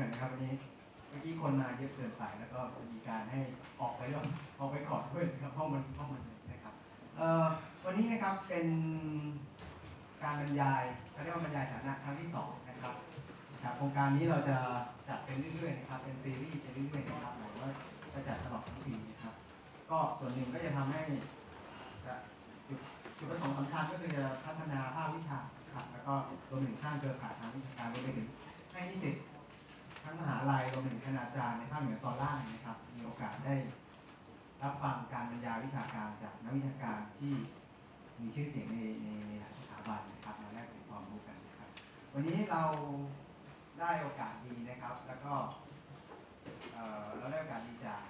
หน่อยนะครับวันนี้เมื่อกี้คนมาเยอะเกินไปแล้วก็มีการให้ออกไปแล้วออกไปก่อนด้วยนะครับห้องมันห้องมันนะครับวันนี้นะครับเป็นการบรรยายเขาเรียกว่าบรรยายฐานะครั้งที่สองนะครับครับโครงการนี้เราจะจัดเป็นเรื่อยๆนะครับเป็นซีรีส์ไปเรื่อยๆนะครับหมายว่าจะจัดตลอดทั้งปีนะครับ ก็ส่วนหนึ่งก็จะทำให้จะจุดจุดประสงค์สำคัญก็คือจะพัฒนาภาควิชาครับแล้วก็รวมถึงข้างเครือข่ายทางวิชาการรวมไปถึงให้นิสิต ทั้งมหาลัยรวมถึงคณาจารย์ในภาคเหนือตอนล่างนะครับ มีโอกาสได้รับฟังการบรรยายวิชาการจากนักวิชาการที่มีชื่อเสียงในในในหลายสถาบันนะครับมาแลกเปลี่ยนความรู้กันนะครับ วันนี้เราได้โอกาสดีนะครับ แล้วก็เราได้โอกาสดีจาก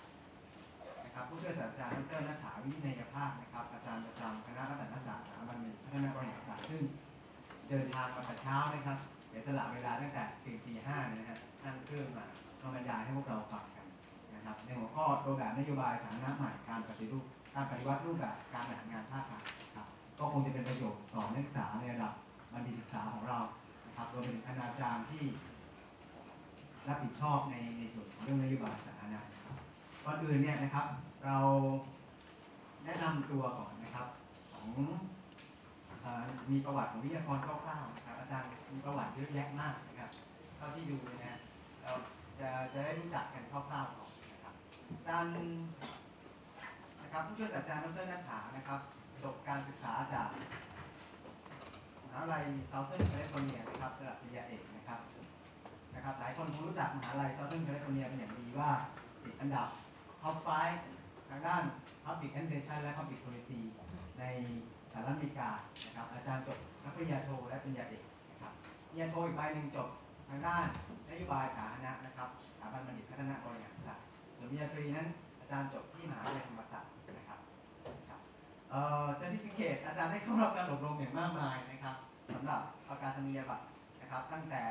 นะครับผู้ช่วยศาสตราจารย์ดรนัฐาวินัยภาคนะครับ อาจารย์ประจำคณะรัฐศาสตร์สถาบันพัฒนาบริหารศาสตร์ซึ่งเดินทางมาแต่เช้านะครับ เสียสละเวลาตั้งแต่ตีสี่ห้านะฮะนั่งเครื่องมามาบรรยายให้พวกเราฟังกันนะครับ ในหัวข้อตัวแบบนโยบายสาธารณะใหม่การปฏิรูปการปฏิวัติรูปแบบการบริหารงานภาครัฐครับ ก็คงจะเป็นประโยชน์ต่อนักศึกษาในระดับบัณฑิตศึกษาของเรานะครับรวมไปถึงคณาจารย์ที่รับผิดชอบในในส่วนของเรื่องนโยบายสาธารณะครับก่อนอื่นเนี่ยนะครับ เราแนะนำตัวก่อนนะครับของ มีประวัติของวิทยากรคร่าวๆนะครับอาจารย์มีประวัติเยอะแยะมากนะครับเท่าที่ดูนี่ยนะเราจะจะได้รู้จักกันคร่าวๆก่อนนะครับอาจารย์นะครับผู้ช่วยศาสตราจารย์ดรนัทถานะครับจบการศึกษาจากมหาวิทยาลัยเซาเทิร์นแคลิฟอร์เนียนะครับระดับปริญญาเอกนะครับนะครับ หลายคนคงรู้จักมหาวิทยาลัยเซาเทิร์นแคลิฟอร์เนียเป็นอย่างดีว่าติดอันดับท็อป5ทางด้าน Public Administration และ Public Policy ใน สหรัฐอเมริกานะครับอาจารย์จบนักปริญญาโทและปริญญาเอกนะครับปริญญาโทอีกใบหนึ่งจบทางด้านนโยบายสาธารณะนะครับสถาบันบัณฑิตพัฒนาบริหารศาสตร์ส่วนปริญญาตรีนั้นอาจารย์จบที่มหาวิทยาลัยธรรมศาสตร์นะครับครับเอ่อ certificate อาจารย์ได้เข้ารับการอบรมอย่างมากมายนะครับสำหรับประกาศนียบัตรนะครับตั้งแต่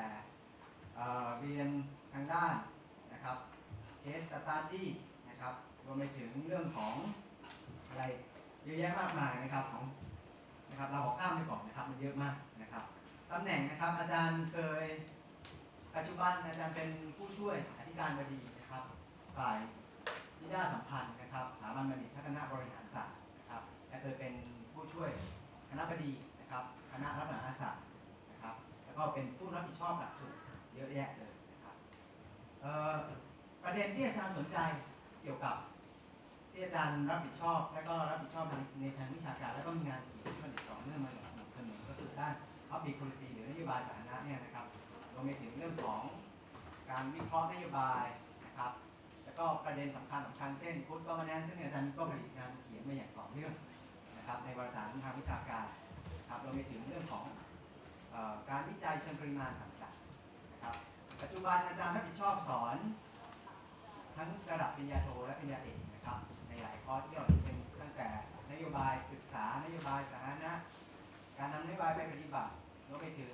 เอ่อเรียนทางด้านนะครับ case study นะครับรวมไปถึงเรื่องของอะไรเยอะแยะมากมายนะครับของ นะครับเราขอข้ามไปก่อนนะครับมันเยอะมากนะครับตำแหน่งนะครับอาจารย์เคยปัจจุบันอาจารย์เป็นผู้ช่วยอธิการบดีนะครับฝ่ายนิด้าสัมพันธ์นะครับสถาบันบัณฑิตพัฒนาบริหารศาสตร์นะครับและเคยเป็นผู้ช่วยคณะบดีนะครับคณะรัฐศาสตร์นะครับแล้วก็เป็นผู้รับผิดชอบหลักสูตรเยอะแยะเลยนะครับประเด็นที่อาจารย์สนใจเกี่ยวกับ ที่อาจารย์รับผิดชอบ และก็รับผิดชอบในในทางวิชาการ แล้วก็มีงานเขียนที่มันติดต่อเนื่องมาอย่างสม่ำเสมอก็คือด้าน Public Policy หรือนโยบายสาธารณะเนี่ยนะครับรวมไปถึงเรื่องของการวิเคราะห์นโยบายนะครับแล้วก็ประเด็นสำคัญสำคัญเช่น Good Governance ซึ่งอาจารย์ก็ผลิตงานเขียนมาอย่างต่อเนื่องนะครับในวารสารทางวิชาการนะครับรวมไปถึงเรื่องของการวิจัยเชิงปริมาณต่างๆนะครับปัจจุบันอาจารย์รับผิดชอบสอน ทั้งระดับปริญญาโทและปริญญาเอกนะครับ หลายคอร์สที่เราเป็นตั้งแต่นโยบายศึกษานโยบายสาธารณะการนำนโยบายไปปฏิบัติรวมไปถึง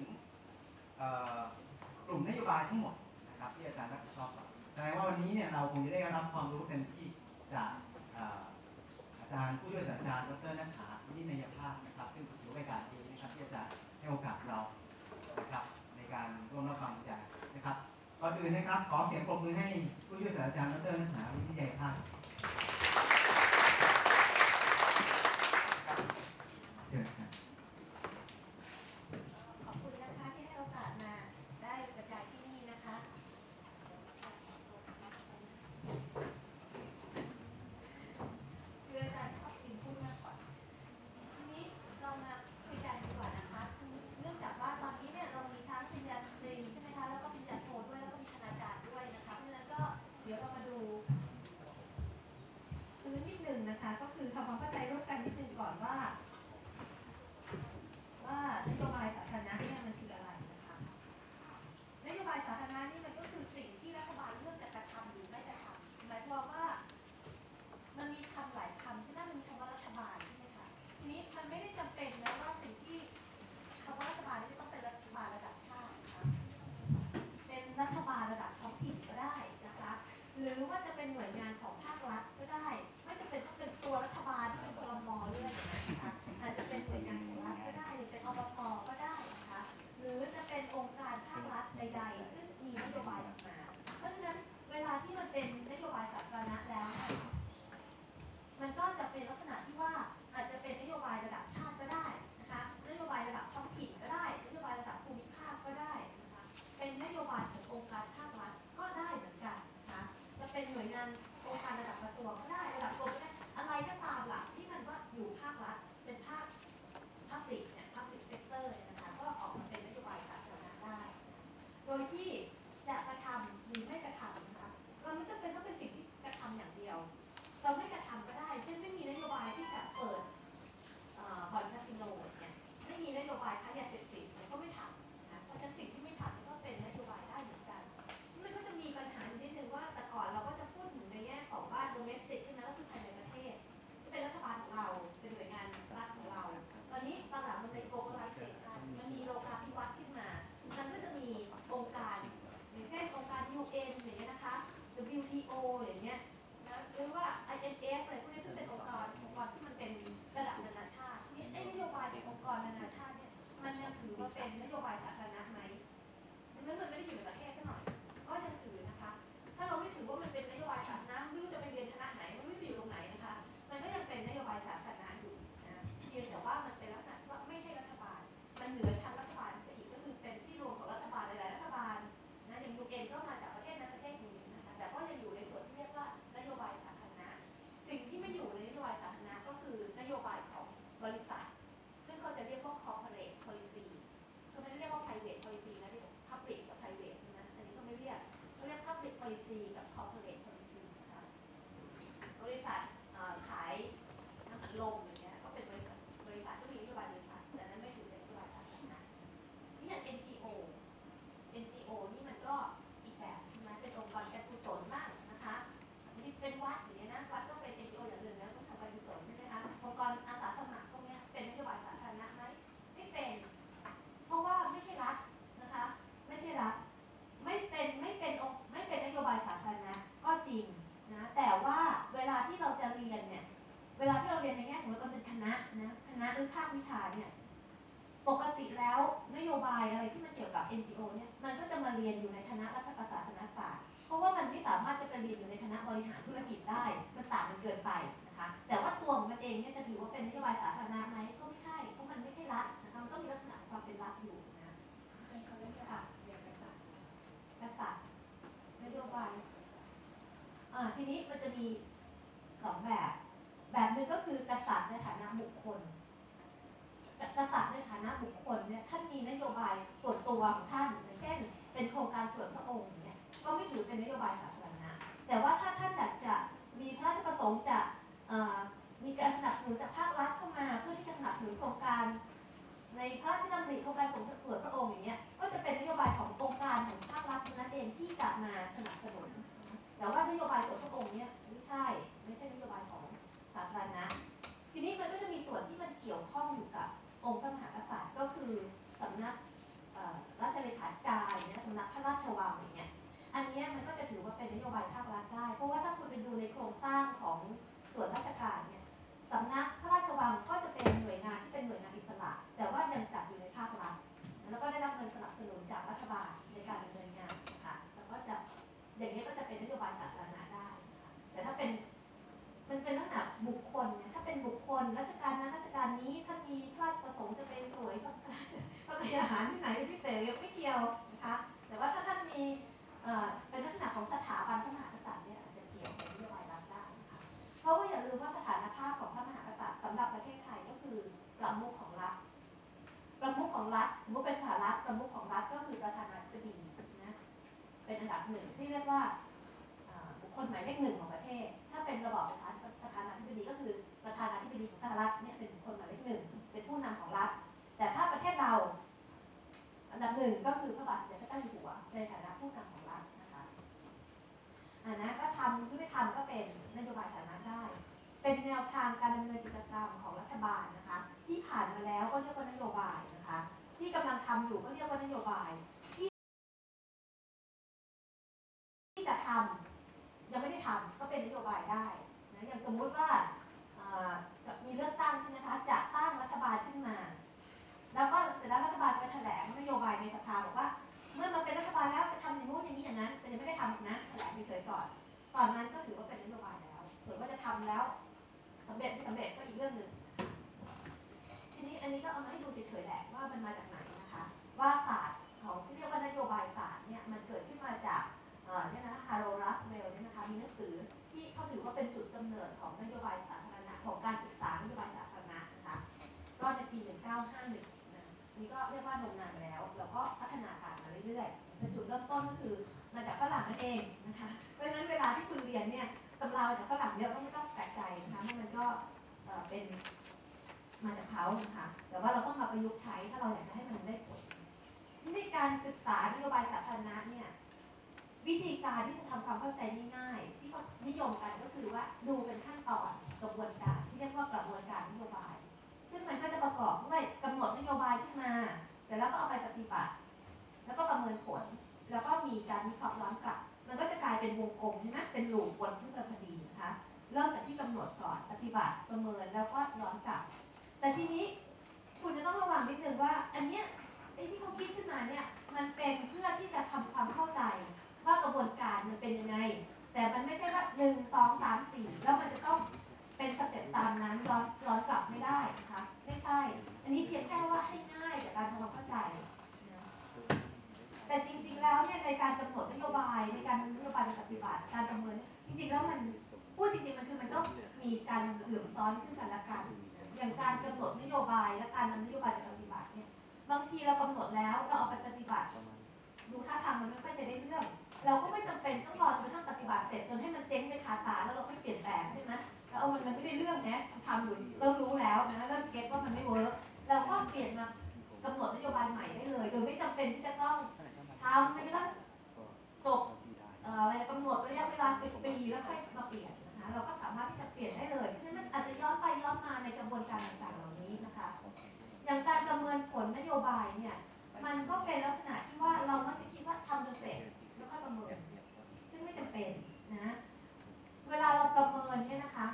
กลุ่มนโยบายทั้งหมดนะครับที่อาจารย์รับผิดชอบสอแสดงว่าวันนี้เนี่ยเราคงจะได้รับความรู้เต็มที่จากอาจารย์ผู้ช่วยศาสตราจารย์ดรนัทธาวินัยภาคนะครับ ซึ่งถือว่าเป็นการดีนะครับที่อาจารย์ให้โอกาสเรานะครับในการร่วมรับฟังบรรยายนะครับก่อนอื่นนะครับขอเสียงปรบมือให้ผู้ช่วยศาสตราจารย์ดรนัทธาวิทยภาคเชิญครับ ขอบคุณนะคะที่ให้โอกาสมาได้กระจายที่นี่นะคะ คืออาจารย์ชอบกินพูดมากกว่าทีนี้เรามาคุยกันดีกว่านะคะคือเนื่องจากว่าตอนนี้เนี่ยเรามีทั้งปริญญาตรีใช่ไหมคะ แล้วก็ปริญญาโทด้วย แล้วก็มีคณาจารย์ด้วยนะคะ เพราะฉะนั้นก็เดี๋ยวเรามาดู หน่วยงานองค์การระดับกระทรวงก็ได้ระดับกรมก็ได้อะไรก็ตามหลักที่มันว่าอยู่ภาครัฐเป็นภาค public เนี่ย public sector เตอร์นะคะก็ออกมาเป็นนโยบายสาธารณะได้ โดยที่ WTO อย่า อยู่ในคณะรัฐประศาสนศาสตร์ เพราะว่ามันไม่สามารถจะไปเรียนอยู่ในคณะบริหารธุรกิจได้ มันต่างกันเกินไปนะคะ แต่ว่าตัวของมันเองเนี่ยจะถือว่าเป็นนโยบายสาธารณะไหมก็ไม่ใช่ เพราะมันไม่ใช่รัฐนะคะมันก็มีลักษณะของความเป็นรัฐอยู่นะอาจารย์เขาเรียกว่าค่ะเรียนภาษากษัตริย์นโยบายอ่าทีนี้มันจะมีสองแบบ แบบหนึ่งก็คือกษัตริย์ในฐานะบุคคลกกษัตริย์ในฐานะบุคคลเนี่ย ท่านมีนโยบายส่วนตัวของท่านอย่างเช่น เป็นโครงการส่วนพระองค์เนี่ยก็ไม่ถือเป็นนโยบายสาธารณะแต่ว่าถ้าท่านอยากจะมีพระราชประสงค์จะมีการสนับสนุนจากภาครัฐเข้ามา เพื่อที่จะสนับสนุนโครงการ ในพระราชดำริโครงการสมเด็จพระองค์อย่างเงี้ยก็จะเป็นนโยบายขององค์การของภาครัฐนั้นเองที่จะมาสนับสนุนแต่ว่านโยบายส่วนพระองค์เนี่ยไม่ใช่ไม่ใช่นโยบายของสาธารณะทีนี้มันก็จะมีส่วนที่มันเกี่ยวข้องอยู่กับ องค์พระมหากษัตริย์ก็คือสำนักราชเลขาธิการเงี้ยสำนักพระราชวังอย่างเงี้ยอันนี้มันก็จะถือว่าเป็นนโยบายภาครัฐได้ เพราะว่าถ้าคุณไปดูในโครงสร้างของส่วนราชการเนี่ยสำนักพระราชวังก็จะเป็นหน่วยงานที่เป็นหน่วยงานอิสระ แต่ว่ายังจัดอยู่ในภาครัฐแล้วก็ได้รับเงินสนับสนุนจากรัฐบาลในการดำเนินงานนะคะแล้วก็จะอย่างนี้ก็จะเป็นนโยบายสาธารณะได้ แต่ถ้าเป็นมันเป็นลักษณะบุคคลเนี่ยถ้าเป็นบุคคลราชการนั้นราชการนี้ถ้านมีพระราชประสงค์จะไปสวยพระพระกยาหารที่ไหนพิเศษไม่เกี่ยวนะคะ แต่ว่าถ้าท่านมีเป็นลักษณะของสถาบันพระมหากษัตริย์เนี่ยอาจจะเกี่ยวกับนโยบายรัฐได้นะคะเพราะว่าอย่าลืมว่าสถานภาพของพระมหากษัตริย์สำหรับประเทศไทยก็คือประมุขของรัฐประมุขของรัฐสมมติเป็นสหรัฐประมุขของรัฐก็คือประธานาธิบดีนะเป็นอันดับหนึ่งที่เรียกว่าอ่าบุคคลหมายเลขหนึ่งของประเทศ ถ้าเป็นระบอบประธานประธานาธิบดีก็คือ ประธานาธิบดีของสหรัฐเนี่ยเป็นบุคคลหมายเลขหนึ่งเป็นผู้นำของรัฐ แต่ถ้าประเทศเรา อันดับหนึ่งก็คือพระบาทสมเด็จพระเจ้าอยู่หัวในฐานะผู้นำของรัฐนะคะอันนะก็ทำหรือไม่ทำก็เป็นนโยบายสาธารณะได้ เป็นแนวทางการดำเนินกิจกรรมของรัฐบาลนะคะ ที่ผ่านมาแล้วก็เรียกว่านโยบายนะคะ ที่กำลังทำอยู่ก็เรียกว่านโยบายที่ที่จะทำยังไม่ได้ทำก็เป็นนโยบายได้นะอย่างสมมุติว่า มีเลือกตั้งใช่ไหมคะจะตั้งรัฐบาลขึ้นมา แล้วก็เสร็จแล้วรัฐบาลไปแถลงนโยบายในสภาบอกว่า เมื่อมาเป็นรัฐบาลแล้วจะทำอย่างโน้นอย่างนี้อย่างนั้น แต่ยังไม่ได้ทำนะแถลงเฉยๆก่อนตอนนั้นก็ถือว่าเป็นนโยบายแล้วส่วนว่าจะทำแล้วสำเร็จไม่สำเร็จก็อีกเรื่องหนึ่งทีนี้อันนี้ก็เอามาให้ดูเฉยๆแหละว่ามันมาจากไหนนะคะ ว่าศาสตร์ของที่เรียกว่านโยบายศาสตร์เนี่ยมันเกิดขึ้นมาจากเอ่อเนี่ยนะฮาร์โรรัสเวลเนี่ยนะคะมีหนังสือนิดของนโยบายสาธารณะ ของการศึกษานโยบายสาธารณะนะคะ ก็ในปี 1951นะนี่ก็เรียกว่านมนานมาแล้ว แล้วก็พัฒนาการมาเรื่อยๆแต่จุดเริ่มต้นก็คือมาจากฝรั่งนั่นเองนะคะ เพราะฉะนั้นเวลาที่คุณเรียนเนี่ยตำรามาจากฝรั่งเยอะก็ไม่ต้องแปลกใจนะคะเพราะมันก็เป็นมาจากเขานะคะแต่ว่าเราต้องมาประยุกต์ใช้ถ้าเราอยากจะให้มันได้ผลในการศึกษานโยบายสาธารณะเนี่ยวิธีการที่จะทำความเข้าใจง่ายๆที่เขานิยมกันก็คือว่าดูเป็นขั้นตอน ระบวนการที่เรียกว่ากระบวนการนโยบาย ซึ่งมันก็จะประกอบด้วยกำหนดนโยบายขึ้นมาเสร็จแล้วก็เอาไปปฏิบัติ แล้วก็ประเมินผล แล้วก็มีการวิเคราะห์ย้อนกลับ มันก็จะกลายเป็นวงกลมใช่ไหมเป็นลูปวนขึ้นมาพอดีนะคะเริ่มจากที่กำหนดก่อนปฏิบัติประเมินแล้วก็ย้อนกลับ แต่ทีนี้คุณจะต้องระวังนิดนึงว่า อันเนี้ยไอ้ที่เขาคิดขึ้นมาเนี่ยมันเป็นเพื่อที่จะทำความเข้าใจว่ากระบวนการมันเป็นยังไง แต่มันไม่ใช่ว่าหนึ่งสองสามสี่แล้วมันจะต้อง เป็นสเต็ปตามนั้นย้อนย้อนกลับไม่ได้นะคะไม่ใช่ อันนี้เพียงแค่ว่าให้ง่ายกับการทำความเข้าใจ แต่จริงๆแล้วเนี่ยในการกำหนดนโยบายในการนโยบายปฏิบัติการประเมินจริงๆแล้วมันพูดจริงๆมันคือมันก็มีการเหลื่อมซ้อนซึ่งกันและกันอย่างการกำหนดนโยบายและการนำนโยบายไปปฏิบัติเนี่ยบางทีเรากำหนดแล้วเราเอาไปปฏิบัติดูท่าทางมันไม่ค่อยจะได้เรื่อง เราก็ไม่จำเป็นต้องรอจนกระทั่งปฏิบัติเสร็จจนให้มันเจ๊งไปคาตาแล้วเราค่อยเปลี่ยนแปลงใช่ไหม แล้วมันไม่ได้เรื่องนะทำอยู่เริ่มรู้แล้วนะเริ่มเก็ตว่ามันไม่เวิร์กเราก็เปลี่ยนมากำหนดนโยบายใหม่ได้เลย โดยไม่จำเป็นที่จะต้องทำไม่ต้องจบอะไรกำหนดระยะเวลาสิบปีแล้วค่อยมาเปลี่ยนนะคะเราก็สามารถที่จะเปลี่ยนได้เลยเพราะฉะนั้นมันอาจจะย้อนไปย้อนมาในกระบวนการต่างๆเหล่านี้นะคะ อย่างการประเมินผลนโยบายเนี่ยมันก็เป็นลักษณะที่ว่าเรามักจะคิดว่าทำจนเสร็จแล้วค่อยประเมินซึ่งไม่จำเป็นนะเวลาเราประเมินเนี่ยนะคะ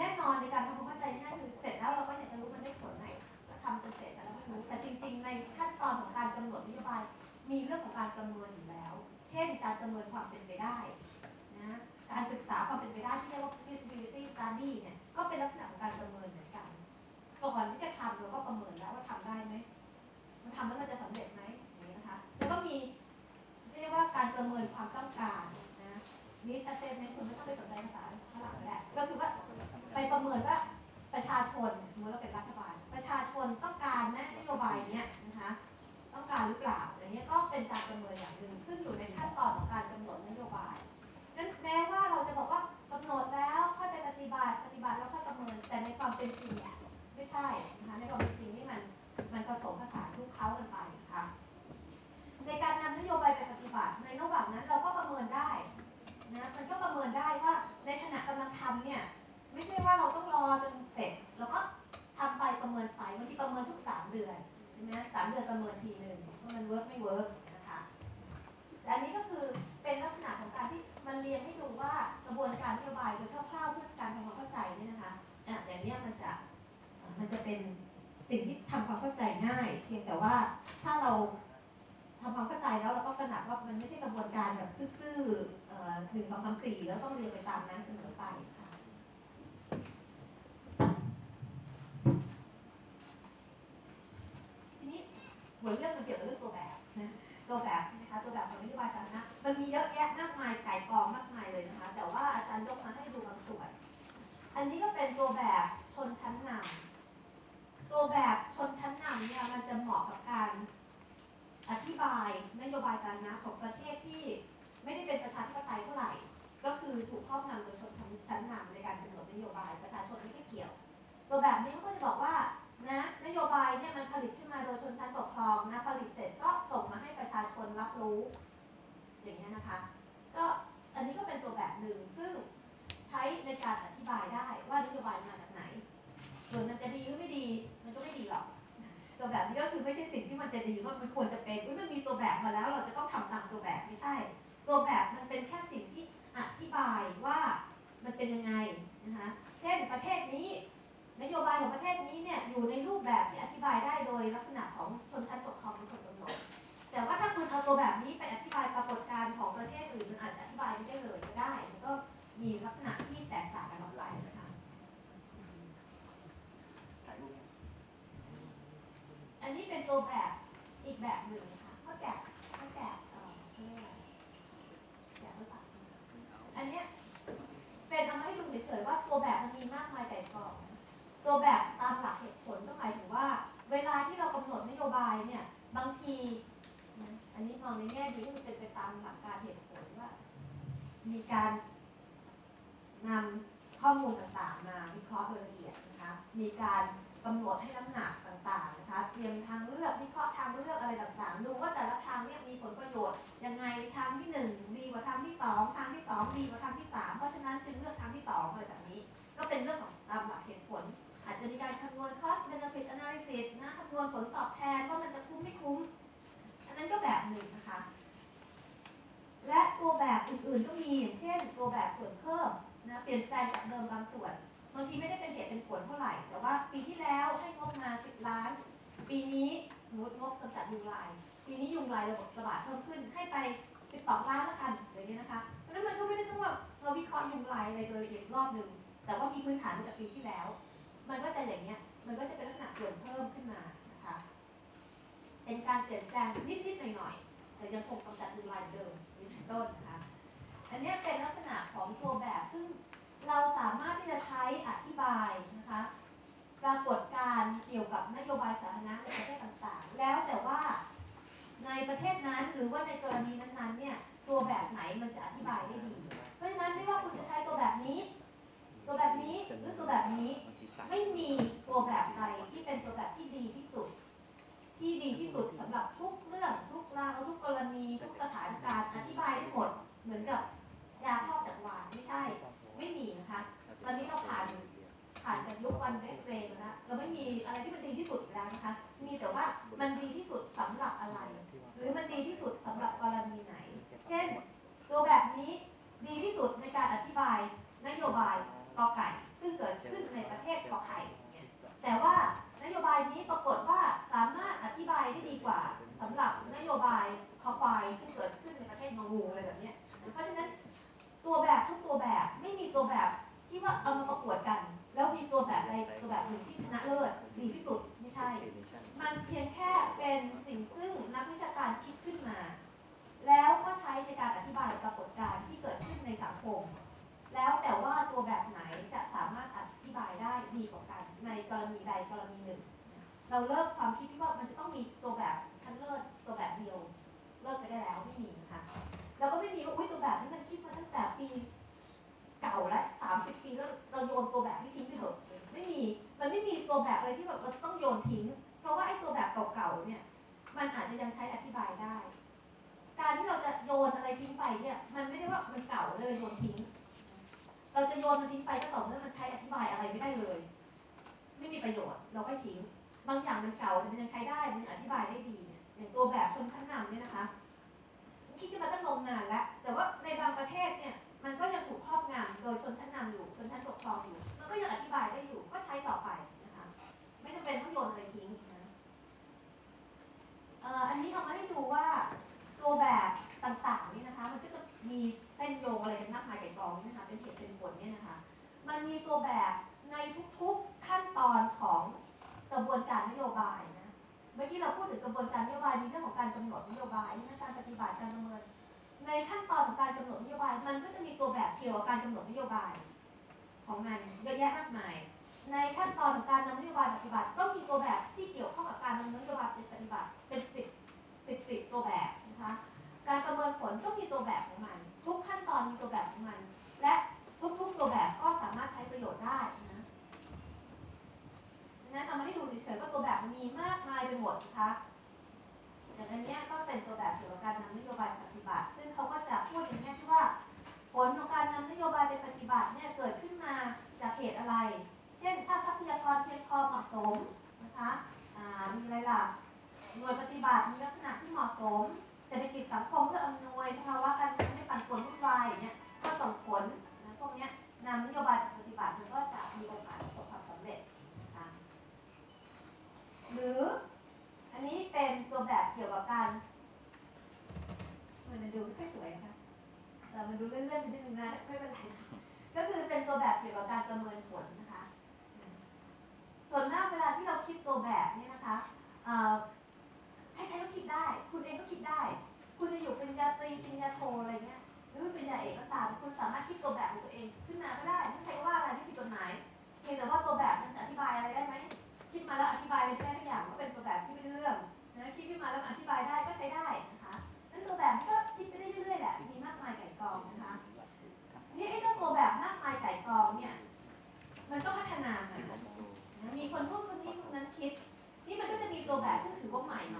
แน่นอนในการทำความเข้าใจง่ายคือเสร็จแล้วเราก็อยากจะรู้มันได้ผลไหมก็ทำจนเสร็จแต่เราไม่รู้แต่จริง ๆ ในขั้นตอนของการกำหนดนโยบายมีเรื่องของการประเมินอยู่แล้ว เช่น การประเมินความเป็นไปได้นะการศึกษาความเป็นไปได้ที่เรียกว่า feasibility study เนี่ยก็เป็นลักษณะของการประเมินเหมือนกันก่อนที่จะทำเราก็ประเมินแล้วว่าทำได้ไหมมันทำแล้วมันจะสำเร็จไหมอย่างนี้นะคะแล้วก็มีเรียกว่าการประเมินความต้องการนะนิด assessment คุณไม่ต้องไปสนใจภาษาฝรั่งก็ได้ก็คือว่า ไปประเมินว่าประชาชนสมมติว่าเป็นรัฐบาล ประชาชนต้องการนะนโยบายเนี้ยนะคะต้องการหรือเปล่าอย่างเงี้ยก็เป็นการประเมินอย่างหนึ่งซึ่งอยู่ในขั้นตอนของการกำหนดนโยบายนั้นแม้ว่าเราจะบอกว่ากำหนดแล้วค่อยไปปฏิบัติปฏิบัติแล้วค่อยประเมินแต่ในความเป็นจริงเนี่ยไม่ใช่นะคะในความเป็นจริงนี่มันมันผสมผสานทุกเขากันไปค่ะในการนำนโยบายไปปฏิบัติ ในระหว่างนั้นเราก็ประเมินได้นะมันก็ประเมินได้ว่าในขณะกำลังทำเนี่ย ไม่ใช่ว่าเราต้องรอจนเสร็จแล้วก็ทำไปประเมินไปบางทีประเมินทุกสามเดือนใช่ไหมสามเดือนประเมินทีหนึ่งว่ามันเวิร์กไม่เวิร์กนะคะและอันนี้ก็คือเป็นลักษณะของการที่มันเรียนให้ดูว่ากระบวนการนโยบายโดยคร่าวๆเพื่อการทำความเข้าใจนี่นะคะอะอย่างนี้มันจะมันจะเป็นสิ่งที่ทำความเข้าใจง่าย เพียงแต่ว่าถ้าเราทำความเข้าใจแล้วเราต้องตระหนักว่ามันไม่ใช่กระบวนการแบบซื่อๆเอ่อหนึ่งสองสามสี่แล้วต้องเรียนไปตามนั้นเสมอไปค่ะทีนี้ หัวเรื่องมันเกี่ยวกับเรื่องตัวแบบนะตัวแบบนะคะตัวแบบของนโยบายสาธารณะมันมีเยอะแยะมากมายไก่กองมากมายเลยนะคะ แต่ว่าอาจารย์ยกมาให้ดูบางส่วน อันนี้ก็เป็นตัวแบบชนชั้นนำตัวแบบชนชั้นนำเนี่ยมันจะเหมาะกับการอธิบายนโยบายการนะของประเทศที่ไม่ได้เป็นประชาธิปไตยเท่าไหร่ ก็คือถูกครอบงำโดยชนชั้นนำในการกำหนดนโยบายประชาชนไม่ได้เกี่ยว ตัวแบบนี้เขาก็จะบอกว่า นะนโยบายเนี่ยมันผลิตขึ้นมาโดยชนชั้นปกครองนะผลิตเสร็จก็ส่งมาให้ประชาชนรับรู้ อย่างเงี้ยนะคะ ก็อันนี้ก็เป็นตัวแบบหนึ่งซึ่งใช้ในการอธิบายได้ว่านโยบายมาจากไหน ส่วนมันจะดีหรือไม่ดีมันก็ไม่ดีหรอกตัวแบบนี้ก็คือไม่ใช่สิ่งที่มันจะดีว่ามันควรจะเป็นอุ๊ยมันมีตัวแบบมาแล้วเราจะต้องทำตามตัวแบบไม่ใช่ ตัวแบบมันเป็นแค่สิ่งที่อธิบายว่ามันเป็นยังไงนะคะเช่นประเทศนี้ นโยบายของประเทศนี้เนี่ยอยู่ในรูปแบบที่อธิบายได้โดยลักษณะของชนชั้นปกครองเป็นคนกำหนดแต่ว่าถ้าคุณเอาตัวแบบนี้ไปอธิบายปรากฏการณ์ของประเทศอื่นมันอาจจะอธิบายไม่ได้เลยก็ได้มันก็มีลักษณะที่แตกต่างกันออกไปนะคะอันนี้เป็นตัวแบบอีกแบบหนึ่งค่ะเขาแจกเขาแจกเอ่อเขาเรียกอะไรแจกหรือเปล่าอันเนี้ยเป็นเอามาให้ดูเฉย ตัวแบบตามหลักเหตุผลก็หมายถึงว่า เวลาที่เรากำหนดนโยบายเนี่ยบางที อันนี้มองในแง่ดีก็คือเป็นไปตามหลักการเหตุผลว่า มีการนำข้อมูลต่างๆ มาวิเคราะห์โดยละเอียดนะคะมีการกำหนดให้น้ำหนักต่างๆนะคะเตรียมทางเลือกวิเคราะห์ทางเลือกอะไรต่างๆ ดูว่าแต่ละทางเนี่ยมีผลประโยชน์ยังไงทางที่หนึ่งดีกว่าทางที่สองทางที่สองดีกว่าทางที่สามเพราะฉะนั้นจึงเลือกทางที่สองอะไรแบบนี้ ก็เป็นเรื่องของตามหลักเหตุ จะมีการคำนวณ cost benefit analysis นะคำนวณผลตอบแทนว่ามันจะคุ้มไม่คุ้ม อันนั้นก็แบบหนึ่งนะคะ และตัวแบบอื่นๆก็มีอย่างเช่น ตัวแบบส่วนเพิ่มนะเปลี่ยนแปลงจากเดิมบางส่วนบางทีไม่ได้เป็นเหตุเป็นผลเท่าไหร่ แต่ว่าปีที่แล้วให้งบมา 10 ล้าน ปีนี้งดงบกำจัดยุงลาย ปีนี้ยุงลายระบบระบาดเพิ่มขึ้นให้ไป12ล้านละกันอย่างนี้ยนะคะเพราะนั้นมันก็ไม่ได้ต้องว่าเราวิเคราะห์ยุงลายอะไรโดยละเอียดรอบหนึ่งแต่ว่ามีพื้นฐานมาจากปีที่แล้ว มันก็จะอย่างเงี้ย มันก็จะเป็นลักษณะส่วนเพิ่มขึ้นมานะคะ เป็นการเปลี่ยนแปลงนิดๆหน่อยๆ แต่ยังคงกำจัดยุงลายเดิมนี่เป็นต้นนะคะ อันนี้เป็นลักษณะของตัวแบบซึ่งเราสามารถที่จะใช้อธิบายนะคะปรากฏการณ์เกี่ยวกับนโยบายสาธารณะในประเทศต่างๆ แล้วแต่ว่าในประเทศนั้นหรือว่าในกรณีนั้นๆเนี่ยตัวแบบไหนมันจะอธิบายได้ดี เพราะฉะนั้นไม่ว่าคุณจะใช้ตัวแบบนี้ ตัวแบบนี้หรือตัวแบบนี้ ไม่มีตัวแบบใดที่เป็นตัวแบบที่ดีที่สุด ที่ดีที่สุดสำหรับทุกเรื่องทุกราวทุกกรณีทุกสถานการณ์อธิบายได้หมด เหมือนกับยาครอบจักรวาลไม่ใช่ ไม่มีนะคะ ตอนนี้เราผ่านผ่านจากยุควันเดสเวย์แล้วเราไม่มีอะไรที่มันดีที่สุดแล้วนะคะ มีแต่ว่ามันดีที่สุดสำหรับอะไร หรือมันดีที่สุดสำหรับกรณีไหน เช่น ตัวแบบนี้ดีที่สุดในการอธิบายนโยบายกอไก่ แต่ว่านโยบายนี้ปรากฏว่าสามารถอธิบายได้ดีกว่าสำหรับนโยบายคอควายซึ่เกิดขึ้นในประเทศงองูอะไรแบบนี้เพราะฉะนั้นตัวแบบทุกตัวแบบไม่มีตัวแบบที่ว่าเอามาประกวดกัน แล้วมีตัวแบบใดตัวแบบหนึ่งที่ชนะเลิศดีที่สุดไม่ใช่ มันเพียงแค่เป็นสิ่งซึ่งนักวิชาการคิดขึ้นมา แล้วก็ใช้ในการอธิบายปรากฏการณ์ที่เกิดขึ้นในสังคม แล้วแต่ว่าตัวแบบไหนจะสามารถอธิบายได้ดีกว่ากัน ในกรณีใดกรณีหนึ่ง เราเลิกความคิดที่ว่ามันจะต้องมีตัวแบบชั้นเลิศตัวแบบเดียว เลิกไปได้แล้วไม่มีนะคะแล้วก็ไม่มีว่าอุ้ยตัวแบบนี้มันคิดมาตั้งแต่ปีเก่าแล้วสามสิบปีแล้วเราโยนตัวแบบที่ทิ้งไปเถอะไม่มีมันไม่มีตัวแบบอะไรที่แบบเราต้องโยนทิ้ง เพราะว่าไอ้ตัวแบบเก่าๆเนี่ยมันอาจจะยังใช้อธิบายได้ การที่เราจะโยนอะไรทิ้งไปเนี่ย มันไม่ได้ว่ามันเก่าเลยโยนทิ้ง เราจะโยนมันทิ้งไปก็ต่อเมื่อมันใช้อธิบายอะไรไม่ได้เลย ไม่มีประโยชน์ เราก็ทิ้ง บางอย่างมันเก่าแต่มันยังใช้ได้มันยังอธิบายได้ดีเนี่ยอย่างตัวแบบชนชั้นนำเนี่ยนะคะคิดขึ้นมาตั้งนมนานแล้ว แต่ว่าในบางประเทศเนี่ยมันก็ยังถูกครอบงำโดยชนชั้นนำอยู่ชนชั้นปกครองอยู่ มันก็ยังอธิบายได้อยู่ก็ใช้ต่อไปนะคะ ไม่จำเป็นต้องโยนอะไรทิ้งนะอันนี้เอามาให้ดูว่าตัวแบบต่างๆนี่นะคะ มันก็จะ มีเส้นโยงอะไรกันมากมายไก่กองนี่นะคะเป็นเหตุเป็นผลเนี่ยนะคะมันมีตัวแบบในทุกๆขั้นตอนของกระบวนการนโยบายนะเมื่อกี้เราพูดถึงกระบวนการนโยบายมีเรื่องของการกำหนดนโยบายนะการปฏิบัติการประเมิน ในขั้นตอนของการกำหนดนโยบาย มันก็จะมีตัวแบบเกี่ยวกับการกำหนดนโยบาย ของมันเยอะแยะมากมาย ในขั้นตอนของการนำนโยบายปฏิบัติ ก็มีตัวแบบที่เกี่ยวข้องกับการนำนโยบายปฏิบัติเป็นสิบสิบสิบตัวแบบ การประเมินผลก็มีตัวแบบของมัน ทุกขั้นตอนมีตัวแบบของมัน และทุกๆตัวแบบก็สามารถใช้ประโยชน์ได้นะดังนั้นเอามาให้ดูเฉยๆว่าตัวแบบมีมากมายไปหมดนะคะอย่างอันนี้ก็เป็นตัวแบบเกี่ยวกับการนำนโยบายปฏิบัติ ซึ่งเขาก็จะพูดอย่างนี้ยที่ว่า ผลของการนำนโยบายไปปฏิบัติเนี่ยเกิดขึ้นมาจากเหตุอะไร เช่น ถ้าทรัพยากรเพียงพอเหมาะสมนะคะมีอะไรล่ะหน่วยปฏิบัติมีลักษณะที่เหมาะสม เศรษฐกิจสังคมเพื่ออำนวยสภาวะการเมืองไม่ปั่นป่วนวุ่นวายอย่างเงี้ยก็ส่งผลนะพวกเนี้ยนำนโยบายปปฏิบัติมันก็จะมีโอกาสประสบความสำเร็จนะคะหรืออันนี้เป็นตัวแบบเกี่ยวกับการมันดูไม่ค่อยสวยนะคะเออมันดูเลื่อนๆนิดนึงนะไม่เป็นไรก็คือเป็นตัวแบบเกี่ยวกับการประเมินผลนะคะ ส่วนหน้าเวลาที่เราคิดตัวแบบเนี่ยนะคะ ได้ คุณเองก็คิดได้ คุณจะอยู่เปริญาตรีปริญาโทอะไรเงี้ยหรือเปริญาเอกก็ตามคุณสามารถคิดตัวแบบของตัวเองขึ้นมาก็ได้ไม่ใครว่าอะไรไม่ผิดกฎหมายเพียงแต่ว่าตัวแบบมันจะอธิบายอะไรได้ไหมคิดมาแล้วอธิบายไรได้ทุกอย่างก็เป็นตัวแบบที่ไม่เรื่องนะคิดขึ้นมาแล้วอธิบายได้ก็ใช้ได้นะคะนั้นตัวแบบก็คิดไปได้เรื่อยๆแหละมีมากมายไก่กองนะคะนี่ไอ้เจ้าตัวแบบมากมายไก่กองเนี่ยมันก็พัฒนามานะมีคนพูดคนนี้คนนั้นคิด นี่มันก็จะมีตัวแบบซึ่ถือว่าใหม่หน่อย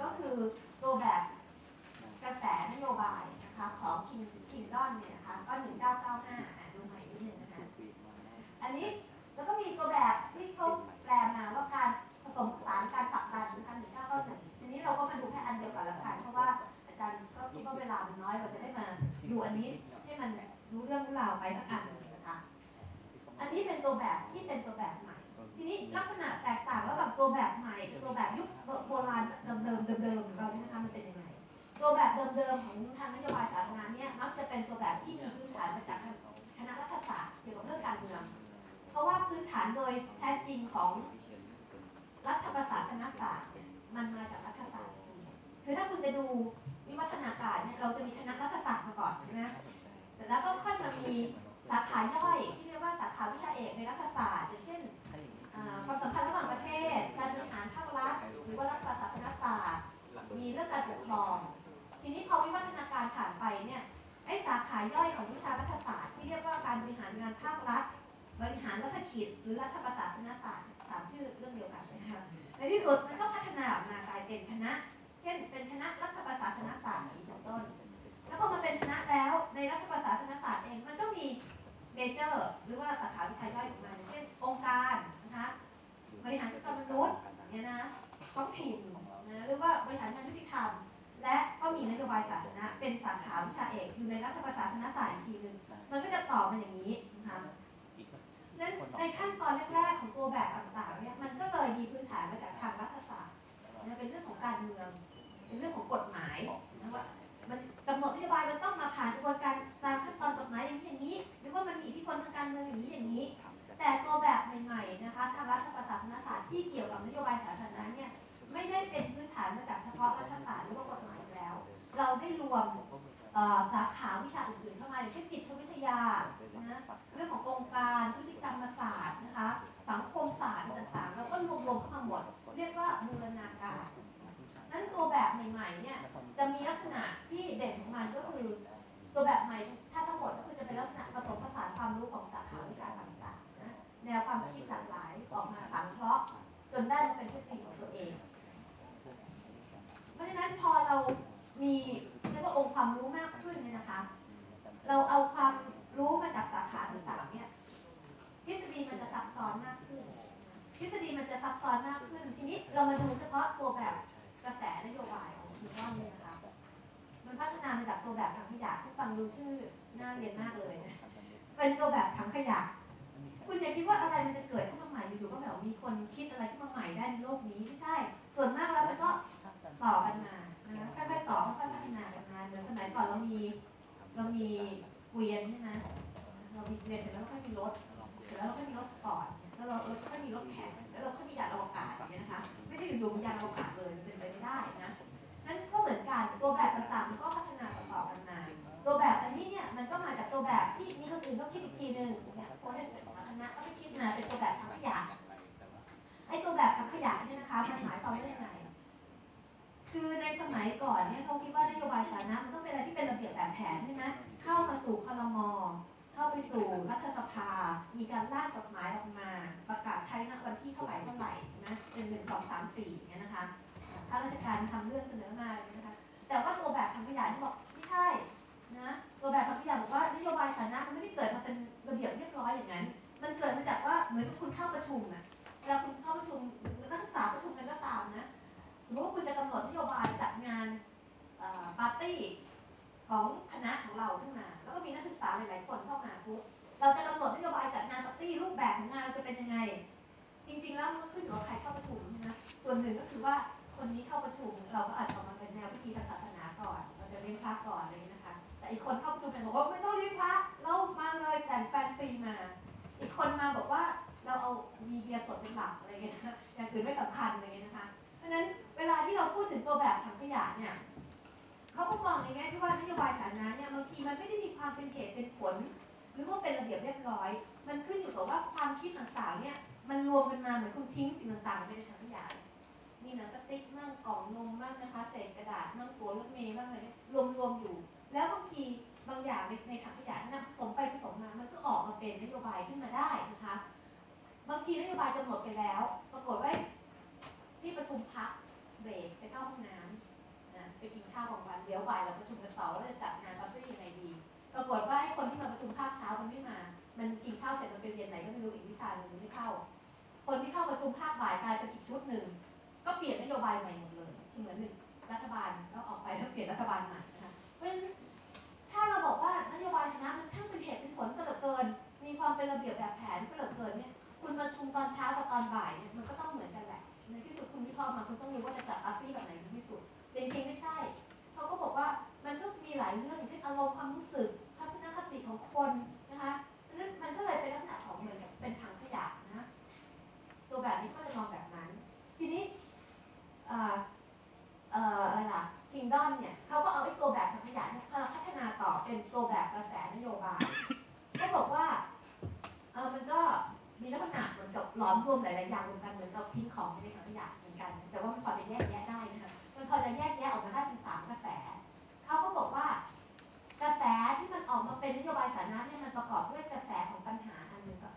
ก็คือตัวแบบกระแสนโยบายนะคะของคิงคิงดอนเนี่ยนะคะก็ 1995อะดูใหม่นิดนึงนะคะ อันนี้แล้วก็มีตัวแบบที่เขาแปลมาว่าการผสมผสานการผลักดันนะคะ1991ทีนี้เราก็มาดูแค่อันเดียวกันละกันเพราะว่าอาจารย์ก็คิดว่าเวลามันน้อยเราจะได้มาดูอันนี้ให้มันรู้เรื่องรู้ราวไปทั้งอันเลยนะคะ อันนี้เป็นตัวแบบที่เป็นตัวแบบใหม่ ทีนี้ลักษณะแตก ตัวแบบใหม่ตัวแบบยุคโบราณเดิมๆเดิมๆของเราเนี่ยนะคะมันเป็นยังไงตัวแบบเดิมๆของทางนโยบายสาธารณะเนี่ยมักจะเป็นตัวแบบที่มีพื้นฐานมาจากคณะรัฐศาสตร์เกี่ยวกับเรื่องการเมืองเพราะว่าพื้นฐานโดยแท้จริงของรัฐประศาสนศาสตร์มันมาจากรัฐศาสตร์คือถ้าคุณจะดูวิวัฒนาการเนี่ยเราจะมีคณะรัฐศาสตร์มาก่อนใช่ไหมเสร็จแล้วก็ค่อยมามีสาขาย่อยที่เรียกว่าสาขาวิชาเอกในรัฐศาสตร์อย่างเช่น ความสัมพันธ์ระหว่างประเทศ การบริหารภาครัฐหรือว่ารัฐประศาสนศาสตร์ มีเรื่องการปกครอง ทีนี้พอวิวัฒนาการผ่านไปเนี่ยไอ้สาขาย่อยของวิชารัฐศาสตร์ที่เรียกว่าการบริหารงานภาครัฐ บริหารรัฐกิจหรือรัฐประศาสนศาสตร์สามชื่อเรื่องเดียวกันนะคะในที่สุดมันก็พัฒนาออกมากลายเป็นคณะ เช่น เป็นคณะรัฐประศาสนศาสตร์นี้เป็นต้น แล้วพอมาเป็นคณะแล้วในรัฐประศาสนศาสตร์เองมันก็มีเมเจอร์หรือว่าสาขาวิชาย่อยออกมาอย่างเช่น องค์การ นะคะบริหารจัดการมนุษย์เนี่ยนะท้องถิ่นนะหรือว่าบริหารงานยุติธรรม และก็มีนโยบายสาธารณะเป็นสาขาวิชาเอกอยู่ในรัฐประศาสนศาสตร์อีกทีหนึ่งมันก็จะต่อมาอย่างนี้นะคะนั้นในขั้นตอนแรกๆของตัวแบบต่างๆเนี่ยมันก็เลยมีพื้นฐานมาจากทางรัฐศาสตร์เป็นเรื่องของการเมือง เป็นเรื่องของกฎหมาย อ่อสาขาวิชาอื่นๆเข้ามาเช่นจิตวิทยานะเรื่องขององค์การพฤติกรรมศาสตร์นะคะสังคมศาสตร์ต่างๆ แล้วก็รวมๆเข้ามาหมดเรียกว่าบูรณาการนั้นตัวแบบใหม่ๆเนี่ยจะมีลักษณะที่เด่นของมันก็คือ ตัวแบบใหม่ถ้าทั้งหมดก็คือจะเป็นลักษณะผสมผสานความรู้ของสาขาวิชาต่างๆนะแนวความคิดหลากหลายออกมาสังเคราะห์จนได้มาเป็นทฤษฎีของตัวเอง เพราะฉะนั้นพอเรามี ยกว่าองค์ความรู้มากขึ้นเนี่ยนะคะ เราเอาความรู้มาจากสาขาต่างๆเนี่ยทฤษฎีมันจะซับซ้อนมากขึ้น ทฤษฎีมันจะซับซ้อนมากขึ้น ทีนี้เรามาดูเฉพาะตัวแบบกระแสนโยบายของคิวอนเนี่ยนะคะมันพัฒนามาจากตัวแบบถังขยะที่ฟังดูชื่อน่าเรียนมากเลยนะเป็นตัวแบบถังขยะคุณอย่าคิดว่าอะไรมันจะเกิดขึ้นมาใหม่อยู่ๆก็แบบมีคนคิดอะไรขึ้นมาใหม่ได้ในโลกนี้ไม่ใช่ ส่วนมากแล้วมันก็ต่อกันมานะค่อยๆต่อค่อยๆพัฒนากันมา เหมือนสมัยก่อนเรามี เรามีเกวียนใช่ไหมเรามีเกวียนเสร็จแล้วเราค่มีรถเสร็จแล้วเราค่มีรถสปอร์ตแล้วเราเราค่มีรถแข่งแล้วเราค่มียานอวกาศอย่างเงี้ยนะคะ ไม่ได้อยู่ๆมียานอวกาศเลยมันเป็นไปไม่ได้นะนั่นก็เหมือนกันตัวแบบต่างๆมันก็พัฒนาต่อๆกันมาตัวแบบอันนี้เนี่ยมันก็มาจากตัวแบบที่มีคนอื่นก็คิดอีกทีหนึ่งเนี่ยคนที่เป็นคณะก็ไปคิดมาเป็นตัวแบบถังขยะไอ้ตัวแบบถังขยะเนี่ยนะคะมันหมายความว่ายังไง คือในสมัยก่อนเนี่ยเขาคิดว่านโยบายสาธารณะมันต้องเป็นอะไรที่เป็นระเบียบแบบแผนใช่ไหมเข้ามาสู่คลมเข้าไปสู่รัฐสภา มีการร่างกฎหมายออกมา ประกาศใช้ณวันที่เท่าไหร่เท่าไหร่นะเป็นหนึ่งสองสามสี่อย่างเงี้ยนะคะข้าราชการทำเรื่องเสนอมาเงี้ยนะคะ แต่ว่าตัวแบบทางขยะที่บอกไม่ใช่นะตัวแบบทางขยะบอกว่านโยบายสาธารณะมันไม่ได้เกิดมาเป็นระเบียบเรียบร้อยอย่างนั้น มันเกิดมาจากว่าเหมือนคุณเข้าประชุมอะเวลาคุณเข้าประชุมหรือนักศึกษาประชุมกันก็ตามนะ มมติว่าคุณจะกำหนดนโยบายจัดงานปาร์ตี้ของคณะของเราขึ้นมา แล้วก็มีนักศึกษาหลาย ๆ คนเข้ามาปุ๊บเราจะกำหนดนโยบายจัดงานปาร์ตี้รูปแบบของงานเราจะเป็นยังไง จริง ๆ แล้วมันก็ขึ้นอยู่กับใครเข้าประชุมใช่ไหมส่วนหนึ่งก็คือว่าคนนี้เข้าประชุม เราก็อาจจะมาเป็นแนวพิธีทางศาสนาก่อน เราจะเลี้ยงพระก่อนอะไรอย่างเลยนะคะ แต่อีกคนเข้าประชุมเนี่ยบอกว่าไม่ต้องเลี้ยงพระเรามาเลยแต่งแฟนซีมา อีกคนมาบอกว่าเราเอามีเบียร์สดเป็นหลักอะไรเงี้ยอย่างอื่นไม่สำคัญอะไรเงี้ยนะคะ ราะฉะนั้นเวลาที่เราพูดถึงตัวแบบถังขยะเนี่ยเขาก็มองในแง่ที่ว่านโยบายสาธารณะเนี่ยบางทีมันไม่ได้มีความเป็นเหตุเป็นผล หรือว่าเป็นระเบียบเรียบร้อย มันขึ้นอยู่กับว่าความคิดต่างๆเนี่ยมันรวมกันมาเหมือนคุณทิ้งสิ่งต่างๆไปในถังขยะมีหนังสติ๊กมั่งกล่องนมมั่งนะคะเศษกระดาษมั่งตัวรถเมล์มั่งอะไรเนี่ยรวมๆอยู่ แล้วบางทีบางอย่างในในถังขยะนั้นผสมไปผสมมามันก็ออกมาเป็นนโยบายขึ้นมาได้นะคะ บางทีนโยบายจะหมดไปแล้ว ปรากฏว่า ที่ประชุมพักเบรกไปเข้าห้องน้ำนะไปกินข้าวของวันเดี๋ยวบ่ายเราประชุมกันต่อว่าจะจัดงานปาร์ตี้ยังไงดี ปรากฏว่าไอ้คนที่มาประชุมภาคเช้ามันไม่มา มันกินข้าวเสร็จมันไปเรียนไหนก็ไม่รู้อีกวิชาหนึ่งมันไม่เข้า คนที่เข้าประชุมภาคบ่ายกลายเป็นอีกชุดหนึ่งก็เปลี่ยนนโยบายใหม่หมดเลยเหมือนหนึ่งรัฐบาลแล้วออกไปแล้วเปลี่ยนรัฐบาลใหม่นะคะเพราะฉะนั้นถ้าเราบอกว่านโยบายคณะมันช่างเป็นเหตุเป็นผลก็เหลือเกิน มีความเป็นระเบียบแบบแผนก็เหลือเกินเนี่ยคุณประชุมตอนเช้ากับตอนบ่ายเนี่ยมันก็ต้องเหมือนกันแหละ ในที่สุดคุณวิเคราะห์มาคุณต้องรู้ว่าจะจัดปาร์ตี้แบบไหนดีที่สุดจริงๆไม่ใช่เขาก็บอกว่ามันก็มีหลายเรื่องอย่างเช่นอารมณ์ความรู้สึกทัศนคติของคนนะคะนั้นมันก็เลยเป็นลักษณะของเหมือนกับเป็นถังขยะนะตัวแบบนี้ก็จะมองแบบนั้น ทีนี้อ่าเอ่ออะไรล่ะคิงดอนเนี่ยเขาก็เอาไอ้ตัวแบบถังขยะเนี่ยพัฒนาต่อเป็นตัวแบบกระแสนโยบายเขาบอกว่าเออมันก็ มีลักษณะเหมือนกับหลอมรวมหลายๆอย่างรวมกันเหมือนกับทิ้งของในถังขยะเหมือนกัน แต่ว่ามันพอจะแยกแยะได้นะคะมันพอจะแยกแยะออกมาได้เป็นสามกระแสเขาก็บอกว่ากระแสที่มันออกมาเป็นนโยบายสาธารณะเนี่ยมันประกอบด้วยกระแสของปัญหาอันหนึ่งก่อน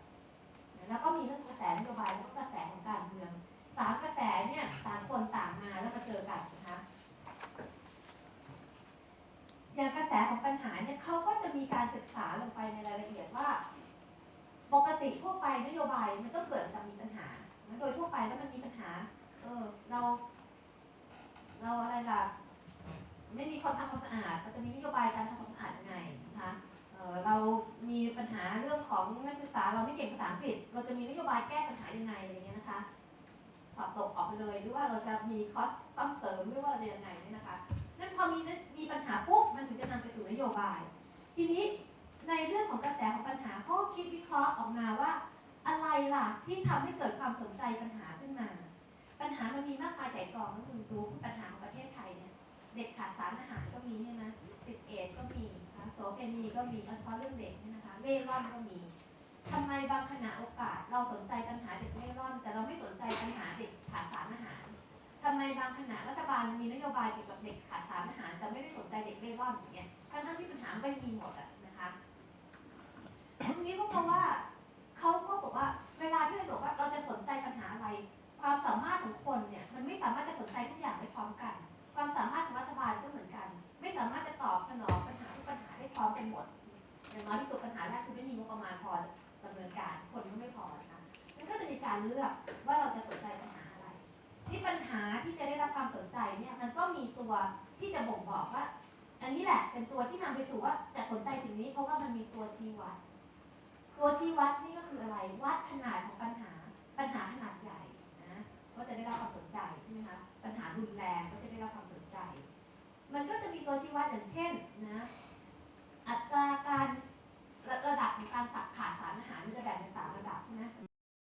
แล้วก็มีเรื่องกระแสนโยบายแล้วก็กระแสของการเมืองสามกระแสเนี่ยต่างคนต่างมาแล้วมาเจอกันนะคะอย่างกระแสของปัญหาเนี่ยเขาก็จะมีการศึกษาลงไปในรายละเอียดว่า ปกติทั่วไปนโยบายมันก็เกิดจากมีปัญหาโดยทั่วไปแล้วมันมีปัญหา เออเรา เราอะไรล่ะ ไม่มีคนทำความสะอาดเราจะมีนโยบายการทำความสะอาดยังไงนะคะเออเรามีปัญหาเรื่องของนักศึกษาเราไม่เก่งภาษาอังกฤษ เราจะมีนโยบายแก้ปัญหายังไงอะไรเงี้ยนะคะสอบตกออกไปเลยหรือว่าเราจะมีคอสต้องเสริมหรือว่าเราจะยังไงเนี่ยนะคะ นั่นพอมีนั้นมีปัญหาปุ๊บมันถึงจะนำไปสู่นโยบาย ทีนี้ ในเรื่องของกระแสของปัญหาเขาก็คิดวิเคราะห์ออกมาว่า อะไรล่ะที่ทำให้เกิดความสนใจปัญหาขึ้นมา ปัญหามันมีมากมายไก่กองนะคุณรู้ปัญหาของประเทศไทยเนี่ยเด็กขาดสารอาหารก็มีใช่ไหมติดเอดก็มีนะโสเภณีก็มีเอาเฉพาะเรื่องเด็กนี่ยนะคะเล่ร่อนก็มีทำไมบางขณะโอกาสเราสนใจปัญหาเด็กเล่ร่อน แต่เราไม่สนใจปัญหาเด็กขาดสารอาหารทำไมบางขณะรัฐบาลมีนโยบายเกี่ยวกับเด็กขาดสารอาหารแต่ไม่ได้สนใจเด็กเล่ร่อนอย่างเงี้ยทั้งที่ปัญหาไม่มีหมดอะนะคะ ทีนี้ก็เพราะว่าเขาก็บอกว่าเวลาที่เราบอกว่าเราจะสนใจปัญหาอะไร ความสามารถของคนเนี่ยมันไม่สามารถจะสนใจทุกอย่างได้พร้อมกัน ความสามารถของรัฐบาลก็เหมือนกัน ไม่สามารถจะตอบสนองปัญหาทุกปัญหาได้พร้อมกันหมดอย่างน้อยที่สุดปัญหาแรกคือไม่มีงบประมาณพอดำเนินการคนก็ไม่พอนะคะมันก็จะมีการเลือกว่าเราจะสนใจปัญหาอะไรที่ปัญหาที่จะได้รับความสนใจเนี่ยมันก็มีตัวที่จะบ่งบอกว่า อันนี้แหละเป็นตัวที่นำไปสู่ว่าจะสนใจสิ่งนี้เพราะว่ามันมีตัวชี้วัด ตัวชี้วัดนี่ก็คืออะไร วัดขนาดของปัญหา ปัญหาขนาดใหญ่นะก็จะได้รับความสนใจใช่ไหมคะ ปัญหารุนแรงก็จะได้รับความสนใจ มันก็จะมีตัวชี้วัดอย่างเช่นนะ อัตราการระดับของการขาดสารอาหารมันจะแบ่งเป็นสามระดับใช่ไหม